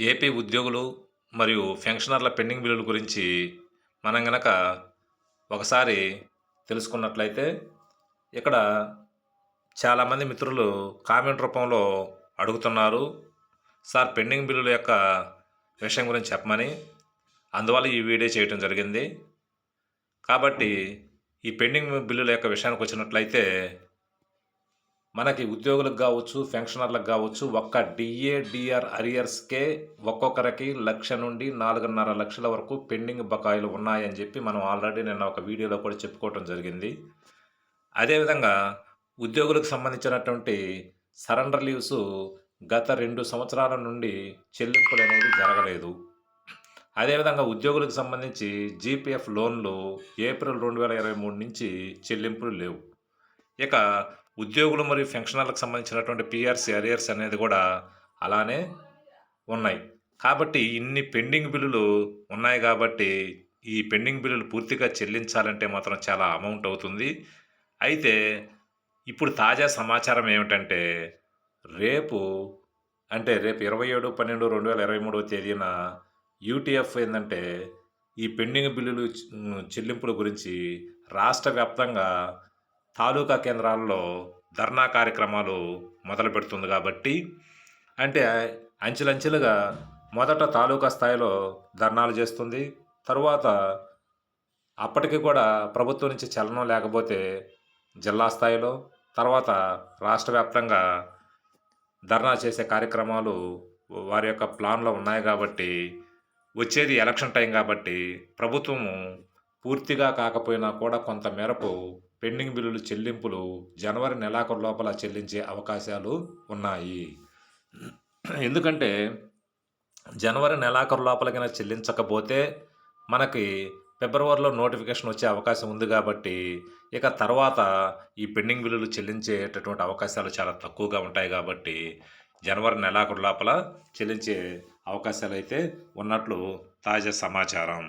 AP ఉద్యోగులు మరియు పెన్షనర్ల pending బిల్లుల గురించి మనం గనక ఒకసారి తెలుసుకున్నట్లయితే ఇక్కడ చాలామంది మిత్రులు కామెంట్ రూపంలో అడుగుతున్నారు సార్ పెండింగ్ బిల్లుల యొక్క విషయం గురించి చెప్పమని. అందువల్ల ఈ వీడియో చేయటం జరిగింది. కాబట్టి ఈ పెండింగ్ బిల్లుల యొక్క విషయానికి వచ్చినట్లయితే మనకి ఉద్యోగులకు కావచ్చు పెన్షనర్లకు కావచ్చు ఒక్క డిఏ డిఆర్ అరియర్స్కే ఒక్కొక్కరికి లక్ష నుండి నాలుగున్నర లక్షల వరకు పెండింగ్ బకాయిలు ఉన్నాయని చెప్పి మనం ఆల్రెడీ నిన్న ఒక వీడియోలో కూడా చెప్పుకోవటం జరిగింది. అదేవిధంగా ఉద్యోగులకు సంబంధించినటువంటి సరెండర్ లీవ్స్ గత రెండు సంవత్సరాల నుండి చెల్లింపులు అనేది జరగలేదు. అదేవిధంగా ఉద్యోగులకు సంబంధించి జీపీఎఫ్ లోన్లు ఏప్రిల్ రెండు వేల ఇరవై మూడు నుంచి చెల్లింపులు లేవు. ఇక ఉద్యోగులు మరియు పెన్షనర్లకు సంబంధించినటువంటి పిఆర్సీ అరియర్స్ అనేది కూడా అలానే ఉన్నాయి. కాబట్టి ఇన్ని పెండింగ్ బిల్లులు ఉన్నాయి కాబట్టి ఈ పెండింగ్ బిల్లులు పూర్తిగా చెల్లించాలంటే మాత్రం చాలా అమౌంట్ అవుతుంది. అయితే ఇప్పుడు తాజా సమాచారం ఏమిటంటే రేపు అంటే రేపు ఇరవై ఏడు పన్నెండు రెండు వేల ఇరవై మూడవ తేదీన యూటీఎఫ్ ఏంటంటే ఈ పెండింగ్ బిల్లులు చెల్లింపుల గురించి రాష్ట్ర వ్యాప్తంగా తాలూకా కేంద్రాల్లో ధర్నా కార్యక్రమాలు మొదలు పెడుతుంది కాబట్టి అంటే అంచెలంచెలుగా మొదట తాలూకా స్థాయిలో ధర్నాలు చేస్తుంది. తరువాత అప్పటికి కూడా ప్రభుత్వం నుంచి చలనం లేకపోతే జిల్లా స్థాయిలో తర్వాత రాష్ట్ర వ్యాప్తంగా ధర్నా చేసే కార్యక్రమాలు వారి యొక్క ప్లాన్లో ఉన్నాయి కాబట్టి వచ్చేది ఎలక్షన్ టైం కాబట్టి ప్రభుత్వము పూర్తిగా కాకపోయినా కూడా కొంత మేరకు పెండింగ్ బిల్లులు చెల్లింపులు జనవరి నెలాఖరు లోపల చెల్లించే అవకాశాలు ఉన్నాయి. ఎందుకంటే జనవరి నెలాఖరు లోపలకైనా చెల్లించకపోతే మనకి ఫిబ్రవరిలో నోటిఫికేషన్ వచ్చే అవకాశం ఉంది కాబట్టి ఇక తర్వాత ఈ పెండింగ్ బిల్లులు చెల్లించేటటువంటి అవకాశాలు చాలా తక్కువగా ఉంటాయి కాబట్టి జనవరి నెలాఖరు లోపల చెల్లించే అవకాశాలు అయితే ఉన్నట్లు తాజా సమాచారం.